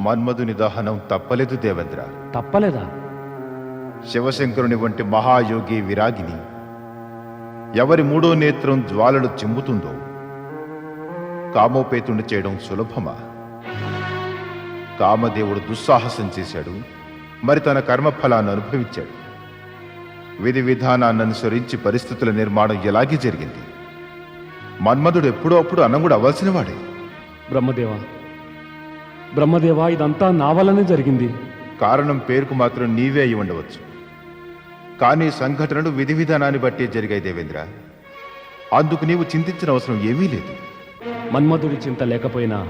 మన్మధుని దహనం తప్పలేదు దేవేంద్ర. తప్పలేదా? శివశంకరుని వంటి మహాయోగి విరాగిని ఎవరి మూడో నేత్రం జ్వాలలు చిమ్ముతుందో కామోపేతుణ్ణి చేయడం సులభమా? కామదేవుడు దుస్సాహసం చేశాడు మరి తన కర్మఫలాన్ని అనుభవించాడు. విధి విధానాన్ని అనుసరించి పరిస్థితుల నిర్మాణం ఎలాగే జరిగింది? మన్మధుడు ఎప్పుడో అప్పుడు అన్నంగుడు అవ్వాల్సిన వాడే. బ్రహ్మదేవ బ్రహ్మదేవ ఇదంతా నా వల్లనే జరిగింది. కారణం పేరుకు మాత్రం నీవే అయి ఉండవచ్చు. కానీ సంఘటనలు విధి విధానాన్ని బట్టే జరిగాయి దేవేంద్ర. అందుకు నీవు చింతించిన అవసరం ఏమీ లేదు. మన్మధుడి చింత లేకపోయినా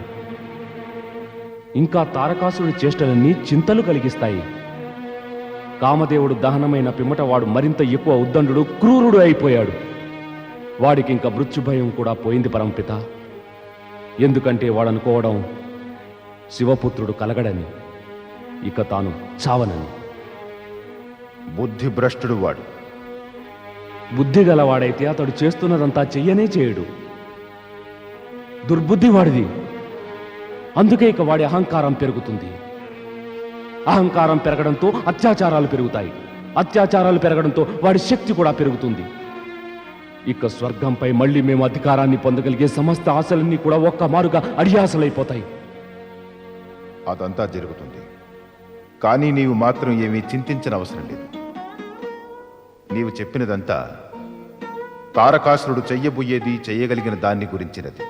ఇంకా తారకాసుడి చేష్టలన్నీ చింతలు కలిగిస్తాయి. కామదేవుడు దహనమైన పిమ్మట వాడు మరింత ఎక్కువ ఉద్దండు క్రూరుడు అయిపోయాడు. వాడికి ఇంకా మృత్యు భయం కూడా పోయింది పరంపిత ఎందుకంటే వాడు అనుకోవడం శివపుత్రుడు కలగడని ఇక తాను చావనని. బుద్ధి భ్రష్టుడు వాడు. బుద్ధి గలవాడైతే అతడు చేస్తున్నదంతా చెయ్యనే చేయడు. దుర్బుద్ధి వాడిది అందుకే ఇక వాడి అహంకారం పెరుగుతుంది. అహంకారం పెరగడంతో అత్యాచారాలు పెరుగుతాయి. అత్యాచారాలు పెరగడంతో వాడి శక్తి కూడా పెరుగుతుంది. ఇక స్వర్గంపై మళ్ళీ మేము అధికారాన్ని పొందగలిగే సమస్త ఆశలన్నీ కూడా ఒక్క మారుగా అడియాసలైపోతాయి. అదంతా జరుగుతుంది. కానీ నీవు మాత్రం ఏమీ చింతించిన అవసరం లేదు. నీవు చెప్పినదంతా తారకాసురుడు చెయ్యబోయేది చెయ్యగలిగిన దాన్ని గురించినది.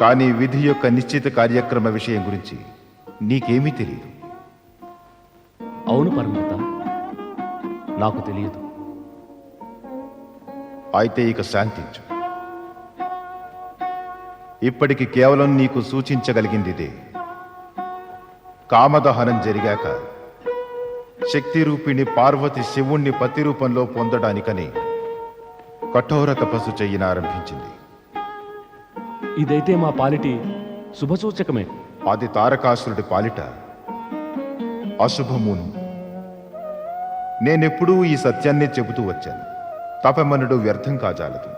కానీ విధి యొక్క నిశ్చిత కార్యక్రమ విషయం గురించి నీకేమీ తెలియదు అవును పరిమిత నాకు తెలియదు. అయితే ఇక శాంతించు. ఇప్పటికి కేవలం నీకు సూచించగలిగింది ఇదే. కామదహనం జరిగాక శక్తి రూపిణి పార్వతి శివుణ్ణి పతి రూపంలో పొందడానికని కఠోర తపస్సు చెయ్యనారంభించింది ఇదైతే మా పాలిటి శుభసూచకమే. అది తారకాసురుడి పాలిట అశుభమును. నేనెప్పుడూ ఈ సత్యాన్నే చెబుతూ వచ్చాను. తపమనుడు వ్యర్థం కాజాలదు.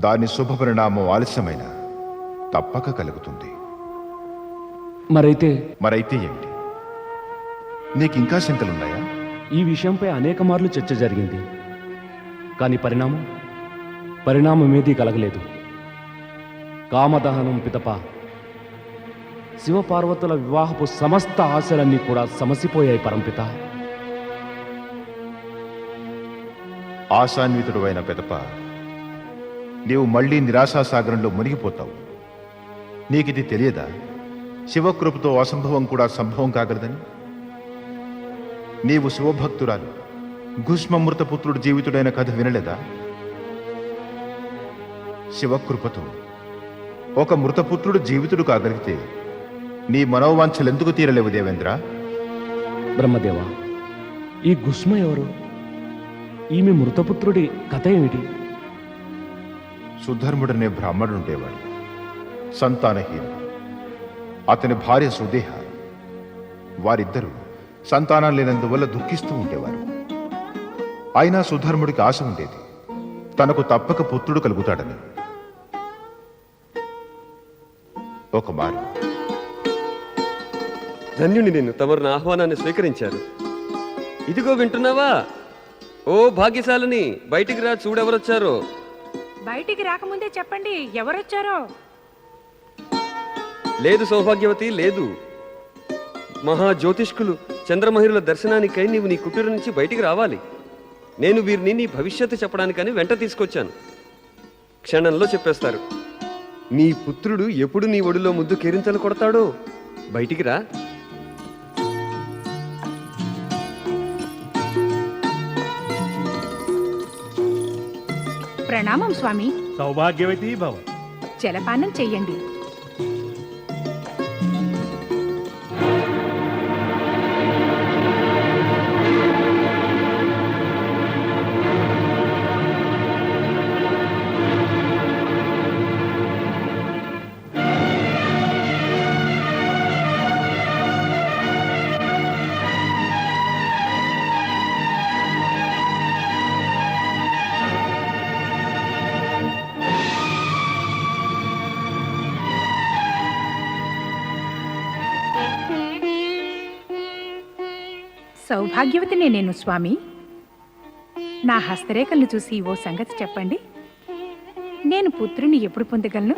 దాని శుభ పరిణామం ఆలస్యమైన తప్పక కలుగుతుంది. మరైతే మరైతే ఏమిటి? నీకింకా శంకలున్నాయా? ఈ విషయంపై అనేక మార్లు చర్చ జరిగింది. కానీ పరిణామం? పరిణామం ఏదీ కలగలేదు. కామదహనం పితప శివపార్వతుల వివాహపు సమస్త ఆశలన్నీ కూడా సమసిపోయాయి పరంపిత. ఆశాన్వితుడు అయిన పెదప నీవు మళ్ళీ నిరాశాసాగరంలో మునిగిపోతావు. నీకిది తెలియదా? శివకృపతో అసంభవం కూడా సంభవం కాగలదని? నీవు శివభక్తురాలు. భూష్మమృతపుత్రుడు జీవితుడైన కథ వినలేదా? శివకృపతో. ఒక మృతపుత్రుడు జీవితుడు కాగలిగితే నీ మనోవాంఛలెందుకు తీరలేవు దేవేంద్ర? బ్రహ్మదేవ ఈ గుష్మ ఎవరు? ఈమె మృతపుత్రుడి కథ ఏమిటి? సుధర్ముడనే బ్రాహ్మణుడు ఉండేవాడు సంతానహీనుడు. అతని భార్య సుదేహ. వారిద్దరూ సంతానం లేనందువల్ల దుఃఖిస్తూ ఉండేవారు. అయినా సుధర్ముడికి ఆశ ఉండేది. తనకు తప్పక పుత్రుడు కలుగుతాడని. ఒక మారు. ధన్యుని నేను తమరు నా ఆహ్వానాన్ని స్వీకరించారు. ఇదిగో వింటున్నావా? ఓ భాగ్యశాలిని బయటికి రా చూడెవరొచ్చారో? బయటికి రాకముందే చెప్పండి ఎవరొచ్చారో? లేదు సౌభాగ్యవతి లేదు. మహా జ్యోతిష్కులు చంద్రమహిరుల దర్శనానికై నీవు నీ కుటీరం నుంచి బయటికి రావాలి. నేను వీరిని నీ భవిష్యత్తు చెప్పడానికని వెంట తీసుకొచ్చాను. క్షణంలో చెప్పేస్తారు నీ పుత్రుడు ఎప్పుడు నీ ఒడిలో ముద్దు కేరింతలు కొడతాడో? బయటికి రా. ప్రణామం స్వామి. సౌభాగ్యవతి భవ. జలపానం చెయ్యండి. సౌభాగ్యవతినే నేను స్వామి. నా హస్తరేఖలను చూసి ఓ సంగతి చెప్పండి. నేను పుత్రుని ఎప్పుడు పొందగలను?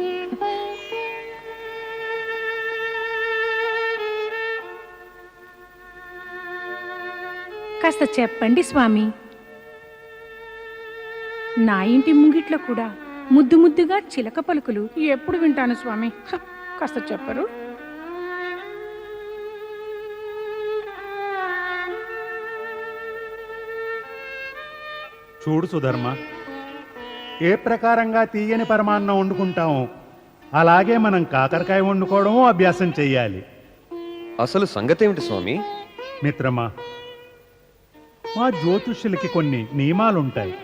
కాస్త చెప్పండి స్వామి. నా ఇంటి ముంగిట్లో కూడా ముద్దు ముద్దుగా చిలక పలుకులు ఎప్పుడు వింటాను స్వామి. కాస్త చెప్పరు. చూడు సుధర్మ ఏ ప్రకారంగా తీయని పరమాన్నం వండుకుంటామో అలాగే మనం కాకరకాయ వండుకోవడము అభ్యాసం చెయ్యాలి. అసలు సంగతి ఏమిటి స్వామి? మిత్రమా మా జ్యోతిష్యులకి కొన్ని నియమాలుంటాయి.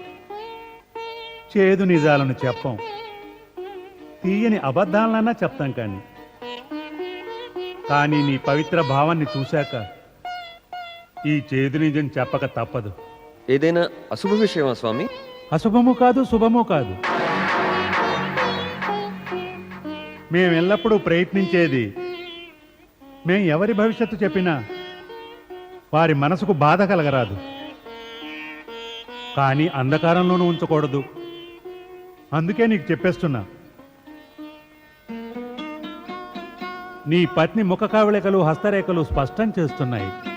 చేదు నిజాలను చెప్పం. తీయని అబద్ధాలన్నా చెప్తాం కానీ. కానీ నీ పవిత్ర భావాన్ని చూశాక ఈ చేదు నిజం చెప్పక తప్పదు. ఏదైనా అశుభ విషయమా స్వామి? అశుభము కాదు శుభము కాదు. మేము ఎల్లప్పుడూ ప్రయత్నించేది మేము ఎవరి భవిష్యత్తు చెప్పినా వారి మనసుకు బాధ కలగరాదు. కానీ అంధకారంలోనూ ఉంచకూడదు. అందుకే నీకు చెప్పేస్తున్నా. నీ పత్ని ముఖ కవళికలు హస్తరేఖలు స్పష్టం చేస్తున్నాయి.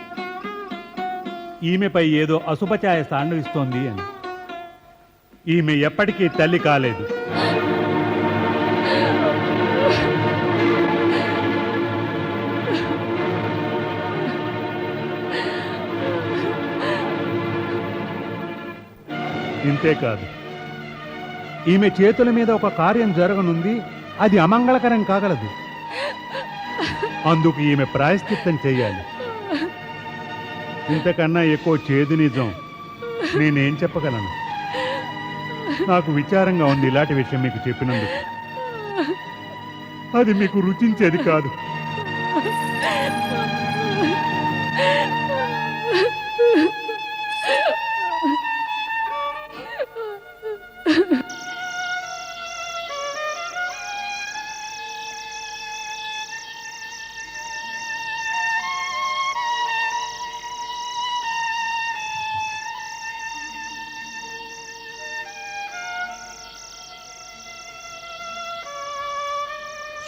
ఈమెపై ఏదో అశుభఛాయ సాండవిస్తోంది అని. ఈమె ఎప్పటికీ తల్లి కాలేదు. ఇంతేకాదు ఈమె చేతుల మీద ఒక కార్యం జరగనుంది అది అమంగళకరం కాగలదు. అందుకు ఈమె ప్రాయశ్చిత్తం చేయాలి. ఇంతకన్నా ఎక్కువ చేదు నిజం. నేనేం చెప్పగలను? నాకు విచారంగా ఉంది ఇలాంటి విషయం మీకు చెప్పినందుకు. అది మీకు రుచించేది కాదు.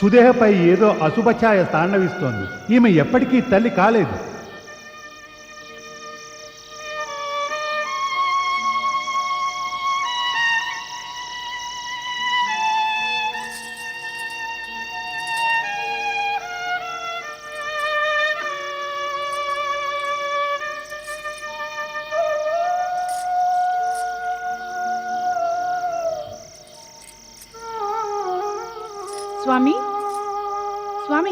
సుదేహపై ఏదో అశుభఛాయ తాండవిస్తోంది. ఈమె ఎప్పటికీ తల్లి కాలేదు. స్వామి? స్వామి.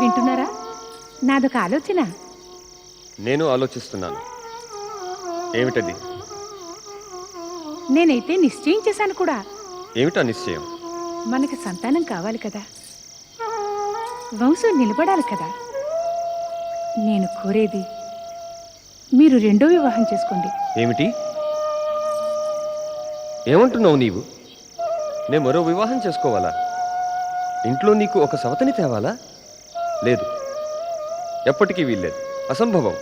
వింటున్నారా? నాదొక ఆలోచన. నేను ఆలోచిస్తున్నాను. ఏమిటది? నేనైతే నిశ్చయించేశాను కూడా. ఏమిటా నిశ్చయం? మనకి సంతానం కావాలి కదా. వంశం నిలబడాలి కదా. నేను కోరేది మీరు రెండో వివాహం చేసుకోండి. ఏమిటి? ఏమంటున్నావు నీవు? నేను మరో వివాహం చేసుకోవాలా? ఇంట్లో నీకు ఒక సవతిని తేవాలా? లేదు. ఎప్పటికీ వీల్లేదు. అసంభవం.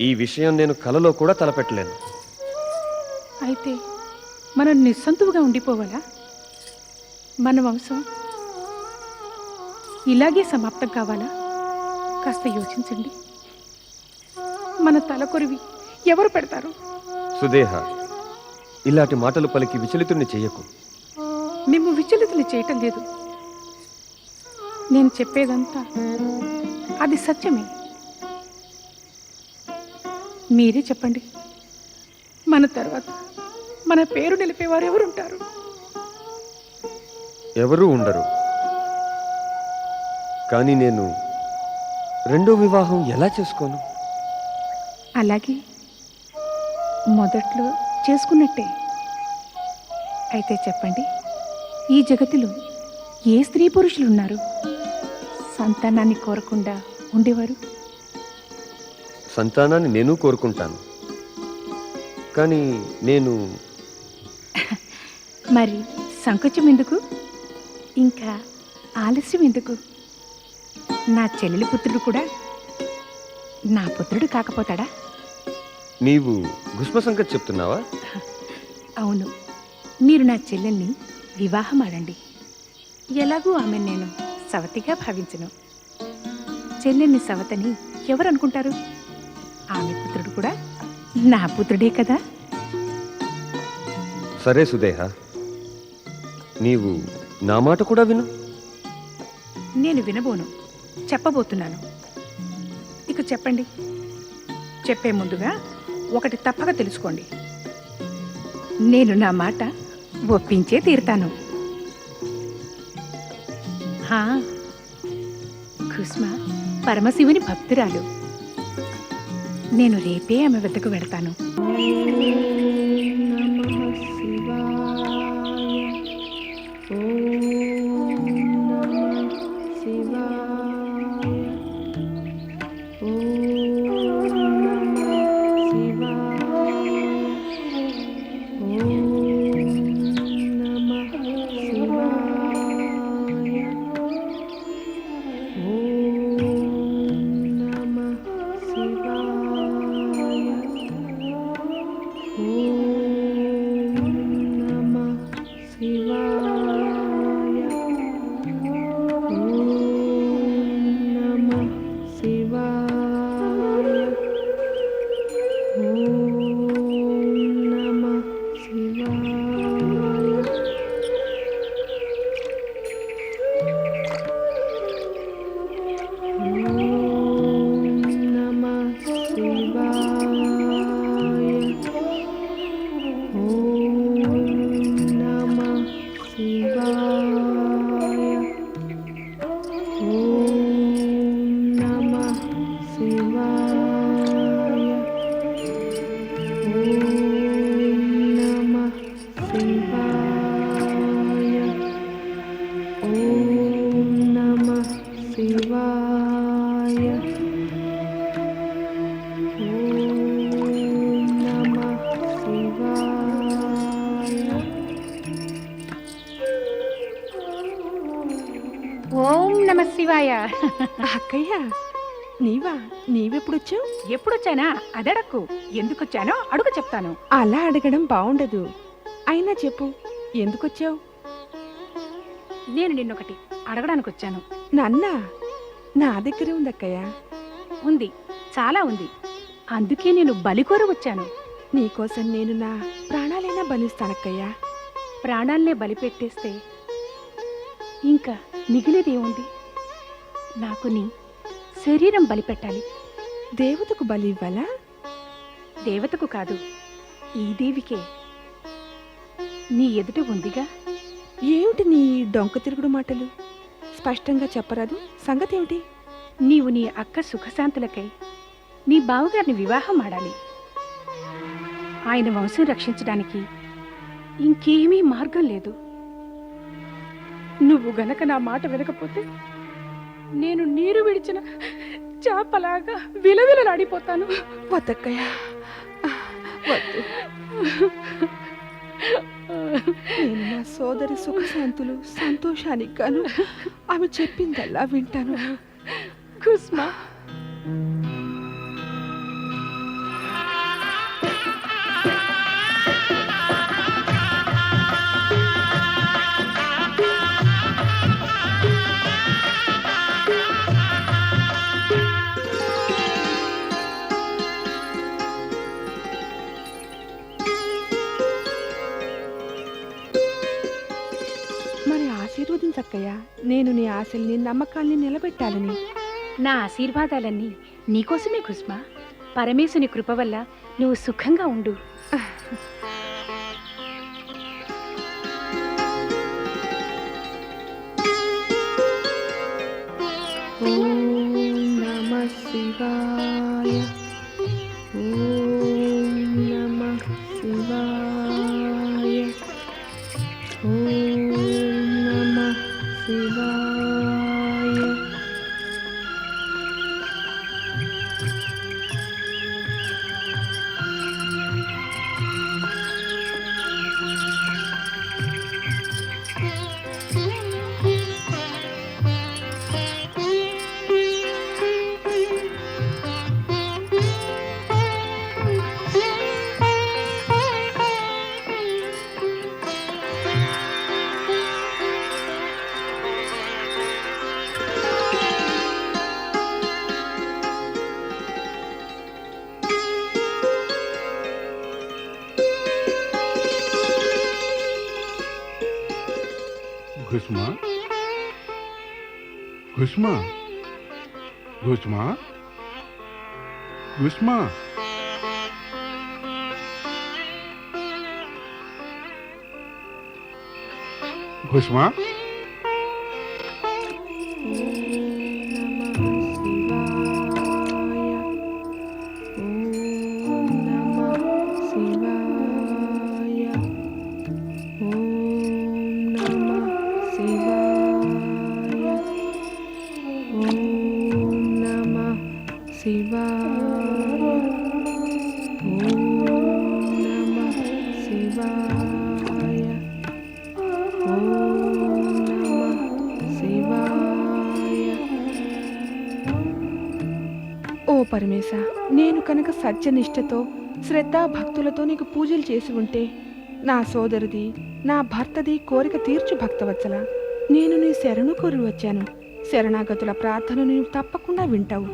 ఈ విషయం నేను కలలో కూడా తలపెట్టలేను. అయితే మనం నిస్సంతువుగా ఉండిపోవాలా? మన వంశం ఇలాగే సమాప్తం కావాలా? కాస్త యోచించండి. మన తలకొరివి. ఎవరు పెడతారు? సుదేహ ఇలాంటి మాటలు పలికి విచలితుణ్ణి చెయ్యకు మేము విచలితులు చేయటం లేదు. నేను చెప్పేదంతా అది సత్యమే. మీరే చెప్పండి. మన తర్వాత మన పేరు నిలిపేవారు ఎవరుంటారు? ఎవరూ ఉండరు. కానీ నేను రెండో వివాహం ఎలా చేసుకోను? అలాగే మొదట్లో చేసుకున్నట్టే. అయితే చెప్పండి ఈ జగతిలో ఏ స్త్రీ పురుషులు ఉన్నారు సంతానాన్ని కోరకుండా ఉండేవారు? సంతానాన్ని నేను కోరుకుంటాను. కానీ నేను మరి సంకోచం ఎందుకు? ఇంకా ఆలస్యం ఎందుకు? నా చెల్లెలి పుత్రుడు కూడా నా పుత్రుడు కాకపోతాడా? నీవు గుష్మ సంగతి చెప్తున్నావా? అవును. మీరు నా చెల్లెల్ని వివాహం ఆడండి. ఎలాగూ ఆమె నేను సవతిగా భావించను. చెల్లెల్ని సవతని ఎవరు అనుకుంటారు ఆమె పుత్రుడు కూడా నా పుత్రుడే కదా? సరే సుదేహ నీవు నా మాట కూడా విను. నేను వినబోను. చెప్పబోతున్నాను. ఇక చెప్పండి. చెప్పే ముందుగా ఒకటి తప్పక తెలుసుకోండి. నేను నా మాట ఒప్పించే తీరుతాను. హా, కుస్మ పరమశివుని భక్తురాలు. నేను రేపే ఆమె వద్దకు వెడతాను అదడక్కు ఎందుకొచ్చానో అడుగు చెప్తాను. అలా అడగడం బాగుండదు అయినా చెప్పు ఎందుకొచ్చావు? నేను నిన్నొకటి అడగడానికి వచ్చాను నన్నా? నా దగ్గరే ఉంది అక్కయ్య ఉంది చాలా ఉంది. అందుకే నేను బలికోర వచ్చాను. నీకోసం నేను నా ప్రాణాలైనా బలిస్తానక్కయ్య. ప్రాణాలనే బలి పెట్టేస్తే ఇంకా మిగిలేదేముంది? నాకు నీ శరీరం బలి పెట్టాలి. దేవతకు బలి ఇవ్వాలా? దేవతకు కాదు ఈ దేవికే. నీ ఎదుట ఉందిగా? ఏమిటి నీ డొంక తిరుగుడు మాటలు? స్పష్టంగా చెప్పరాదు. సంగతి ఏమిటి నీవు నీ అక్క సుఖశాంతులకై నీ బావగారిని వివాహం ఆడాలి. ఆయన వంశం రక్షించడానికి ఇంకేమీ మార్గం లేదు. నువ్వు గనక నా మాట వినకపోతే నేను నీరు విడిచిన చేపలాగా విలవిలలాడిపోతాను. వద్దక్కయ్య వద్దు. నేను నా సోదరి సుఖశాంతులు సంతోషానికి గాను ఆమె చెప్పిందల్లా వింటాను. కుస్మా. ఆశీర్వదించక్కయ్య నేను నీ ఆశల్ని నమ్మకాల్ని నిలబెట్టాలని. నా ఆశీర్వాదాలన్నీ నీకోసమే కుస్మా పరమేశుని కృప వల్ల నువ్వు సుఖంగా ఉండు. కుష్మా కుష్మా కుష్మా కుష్మా కుష్మా పరమేశ నేను కనుక సత్యనిష్టతో శ్రద్ధ భక్తులతో నీకు పూజలు చేసి ఉంటే నా సోదరుది నా భర్తది కోరిక తీర్చు భక్తవత్సల. నేను నీ శరణు కోరి వచ్చాను. శరణాగతుల ప్రార్థన నీవు తప్పకుండా వింటావు.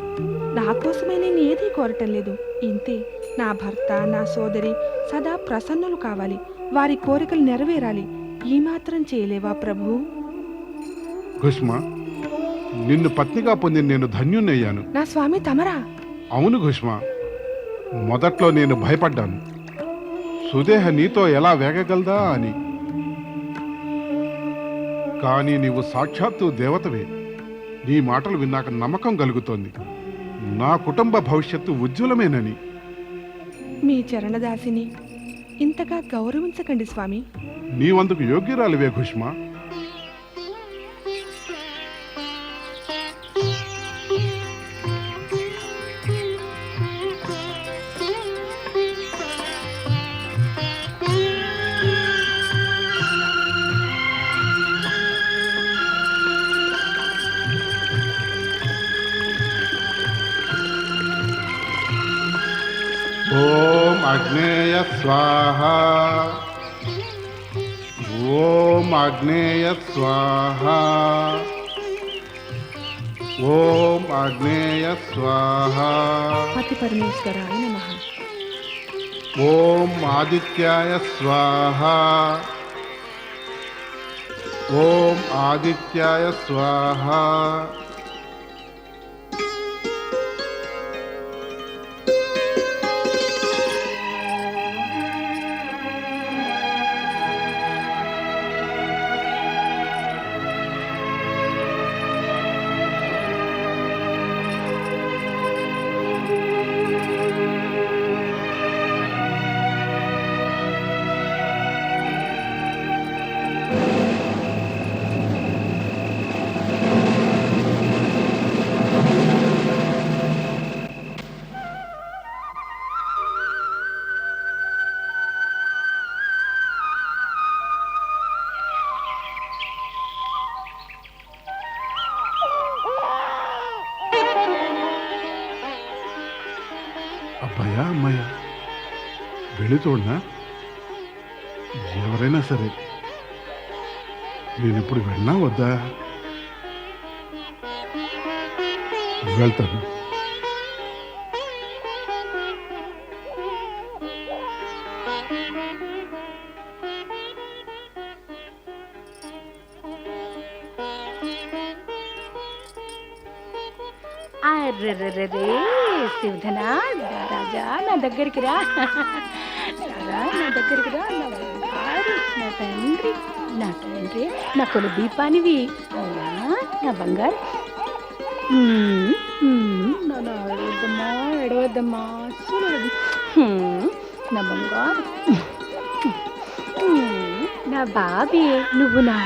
నా కోసమే నేను ఏదీ కోరటం లేదు. ఇంతే నా భర్త నా సోదరి సదా ప్రసన్నులు కావాలి. వారి కోరికలు నెరవేరాలి. ఈ మాత్రం చేయలేవా ప్రభు? కుష్మా నిన్ను పత్నిగా పొంది నేను ధన్యున్నయ్యాను నా స్వామి తమరా? అవును కుష్మా మొదట్లో నేను భయపడ్డాను. సుదేహ నీతో ఎలా వేగగలదా అని. కానీ నీవు సాక్షాత్తు దేవతవే. నీ మాటలు విన్నాక నమ్మకం కలుగుతోంది. నా కుటుంబ భవిష్యత్తు ఉజ్వలమేనని. మీ చరణదాసిని ఇంతగా గౌరవించకండి స్వామి. నీవందుకు యోగ్యురాలివే కుష్మా ఓం అగ్నేయ స్వాహ ఓం అగ్నేయ స్వాహ పతి పరమేశ్వరాయ నమః ఓం ఆదిత్యాయ స్వాహ ఓం ఆదిత్యాయ చూడనా? ఎవరైనా సరే నేను ఇప్పుడు వెళ్ళినా వద్దా? వెళ్తాను. అర్రెర్రెర్రే శివధనా రాజా నా దగ్గరికి రా. రా నా దగ్గరికి రా నా బంగారు నా తండ్రి నా తండ్రి నా కొలు దీపానివి. అవునా? నా బంగారు. ఎడవద్దమ్మా ఎడవద్దమ్మా అస్సలు నా బంగారు. నా బాబీ నువ్వు నా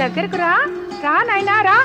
దగ్గరకు రా. రా నాయనా రా.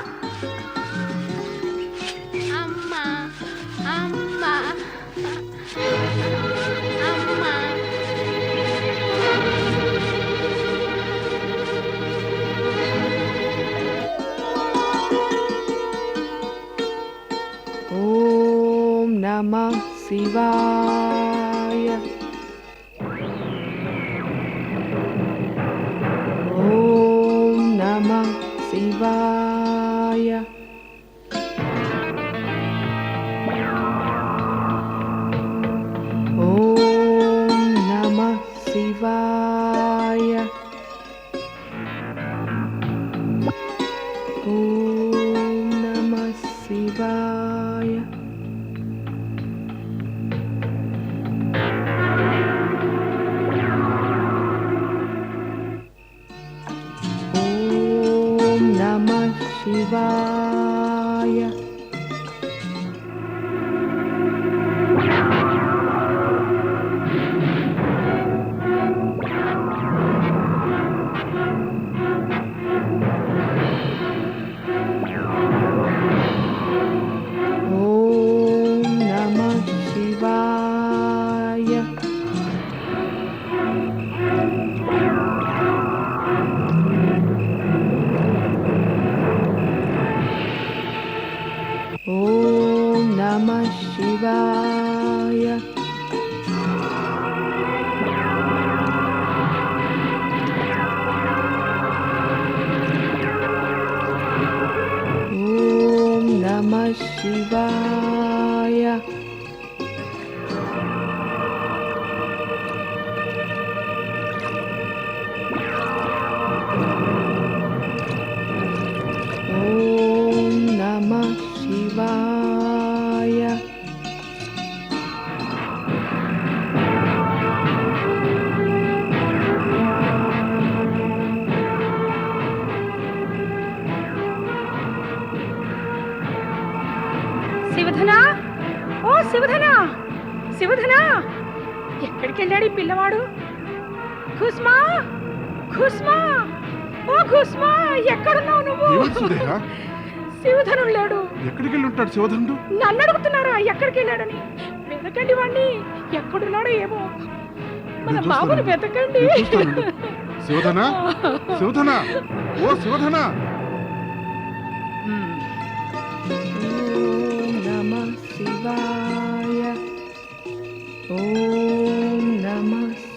శివధనా? ఓ శివధనా! శివధనా! ఎక్కడికి వెళ్ళాడు ఈ పిల్లవాడు? ఖుస్మా ఖుస్మా ఓ ఖుస్మా ఎక్కడున్నావు నువ్వు? శివధనుడు లేడు. ఎక్కడికి వెళ్ళి ఉంటాడు శివధనుడు? నన్ను అడుగుతున్నారా ఎక్కడికి వెళ్ళాడని వెతకండి వాణ్ణి. ఎక్కడున్నాడో ఏమో. మన బాబుని. వెతకండి. శివధన? శివధన? ఓ శివధన?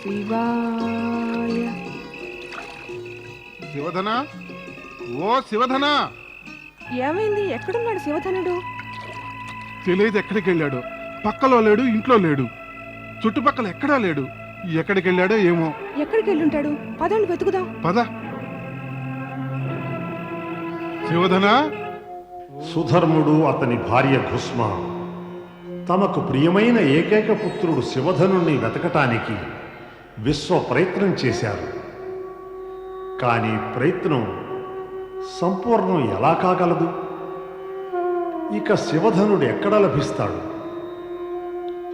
శివాయ. శివధన? ఓ శివధన! ఏమైంది? ఎక్కడున్నాడు శివధనుడు? తెలియదు ఎక్కడికి వెళ్ళాడు పక్కలో లేడు ఇంట్లో లేడు. చుట్టుపక్కల ఎక్కడా లేడు. ఎక్కడికి వెళ్ళాడో ఏమో. ఎక్కడికి వెళ్ళుంటాడు పదండి వెతుకుదాం. పద. శివధన? సుధర్ముడు అతని భార్య భుస్మ. తమకు ప్రియమైన ఏకైక పుత్రుడు శివధనుణ్ణి వెతకటానికి విశ్వ ప్రయత్నం చేశారు. కానీ ప్రయత్నం సంపూర్ణం ఎలా కాగలదు? ఇక శివధనుడు ఎక్కడ లభిస్తాడు?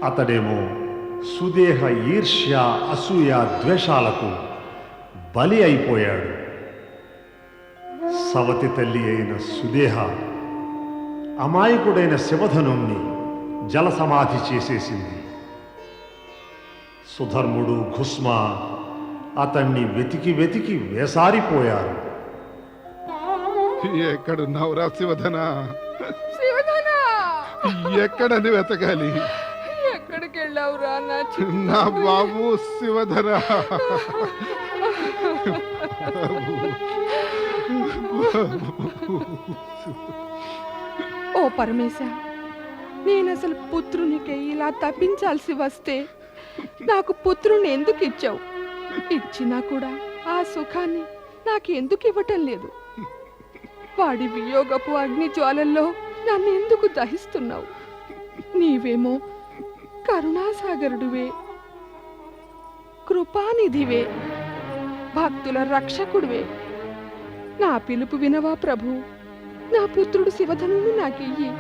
అతడేమో సుదేహ ఈర్ష్య అసూయ ద్వేషాలకు బలి అయిపోయాడు. సవతి తల్లి అయిన సుదేహ అమాయకుడైన శివధనుణ్ణి జల సమాధి చేసేసింది. సుధర్ముడు ఘుస్మ అతన్ని వెతికి వెతికి వేసారిపోయారు. ఎక్కడున్నావురా శివధన? శివధనా! ఎక్కడని వెతకాలి? ఎక్కడికి వెళ్ళావురా నా బాబు శివధన! ఓ పరమేశ నేను అసలు పుత్రునికి ఇలా తప్పించాల్సి వస్తే నాకు పుత్రుణ్ణి ఎందుకు ఇచ్చావు? ఇచ్చినా కూడా ఆ సుఖాన్ని నాకు ఎందుకు ఇవ్వటం లేదు? వాడి వియోగపు అగ్ని జ్వాలల్లో నన్ను ఎందుకు దహిస్తున్నావు? నీవేమో కరుణాసాగరుడివే కృపానిధివే భక్తుల రక్షకుడివే. నా పిలుపు వినవా ప్రభు? నా పుత్రుడు శివధనుని నాకు ఇయ్యి.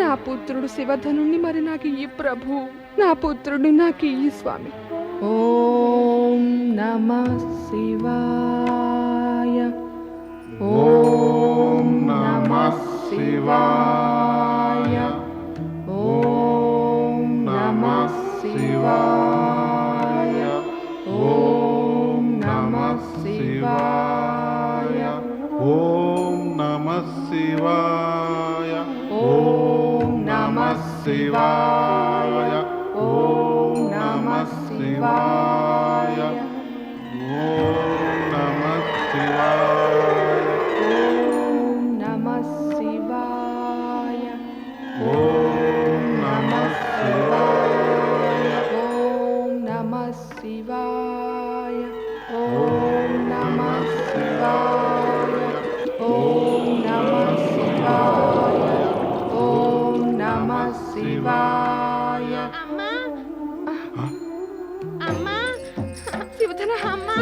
నా పుత్రుడు శివధనుణ్ణి మరి నాకు ఇయ్యి ప్రభు. నా పుత్రుడు నాకు ఈ స్వామి ఓం నమ శివా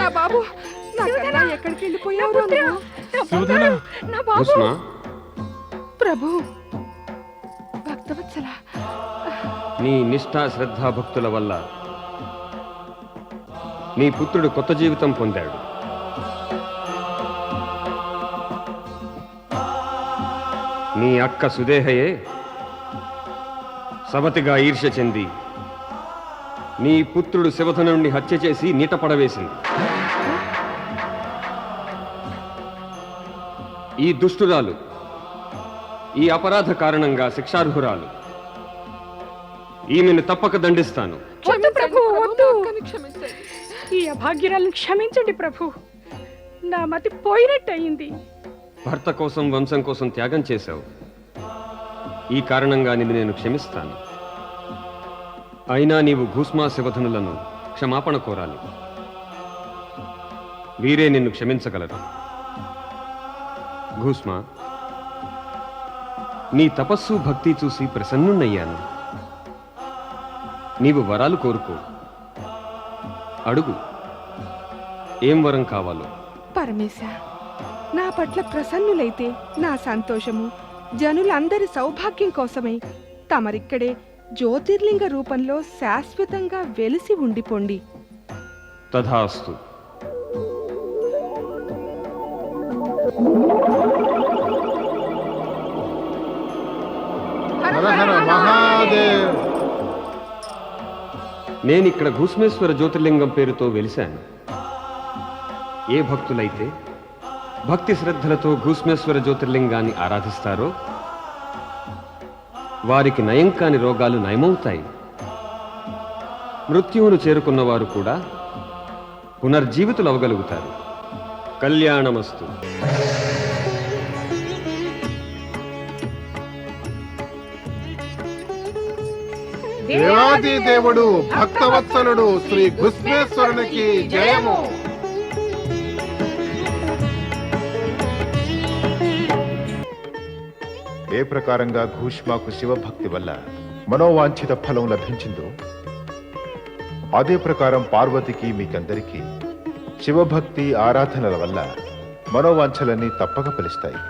నా బాబు? నా కన్నా ఎక్కడికి వెళ్ళిపోయావు నా బాబు? ప్రభు! భక్తవత్సల! నీ నిష్ఠా శ్రద్ధాభక్తుల వల్ల నీ పుత్రుడు కొత్త జీవితం పొందాడు. నీ అక్క సుదేహయే సవతిగా ఈర్ష్య చెంది నీ పుత్రుడు శివధనుణ్ణి హత్య చేసి నీట పడవేసింది. ఈ దుష్టురాలు ఈ అపరాధ కారణంగా శిక్షార్హురాలు. ఈమెను తప్పక దండిస్తాను. వద్దు ప్రభు వద్దు. క్షమించండి ఈ అభాగ్యురాలను క్షమించండి ప్రభు. నా మతి పోయినట్టయింది. భర్త కోసం వంశం కోసం త్యాగం చేశావు. ఈ కారణంగా నిన్ను నేను క్షమిస్తాను. అయినా నీవు భూస్మా శివధనులను క్షమాపణ కోరాలి. వీరే నిన్ను క్షమించగలరు. భూస్మా నీ తపస్సు భక్తి చూసి ప్రసన్నున్నయ్యాను. నీవు వరాలు కోరుకో. అడుగు ఏం వరం కావాలో? పరమేశ నా పట్ల ప్రసన్నులైతే నా సంతోషము జనులందరి సౌభాగ్యం కోసమై తమరిక్కడే జ్యోతిర్లింగ రూపంలో శాశ్వతంగా వెలిసి ఉండిపోండి. తథాస్తు. నేను ఇక్కడ భూస్మేశ్వర జ్యోతిర్లింగం పేరుతో వెలిశాను. ఏ భక్తులైతే భక్తి శ్రద్ధలతో భూస్మేశ్వర జ్యోతిర్లింగాన్ని ఆరాధిస్తారో వారికి నయం కాని రోగాలు నయమవుతాయి. మృత్యువును చేరుకున్న వారు కూడా పునర్జీవితులు అవగలుగుతారు కళ్యాణమస్తు. దేవాది దేవుడు భక్తవత్సలుడు శ్రీ గుస్మేశ్వరునికి జయము. ఏ ప్రకారంగా ఘూష్మాకు శివభక్తి వల్ల మనోవాంఛిత ఫలం లభించిందో అదే ప్రకారం పార్వతికి మీకందరికీ శివభక్తి ఆరాధనల వల్ల మనోవాంఛలన్నీ తప్పక ఫలిస్తాయి.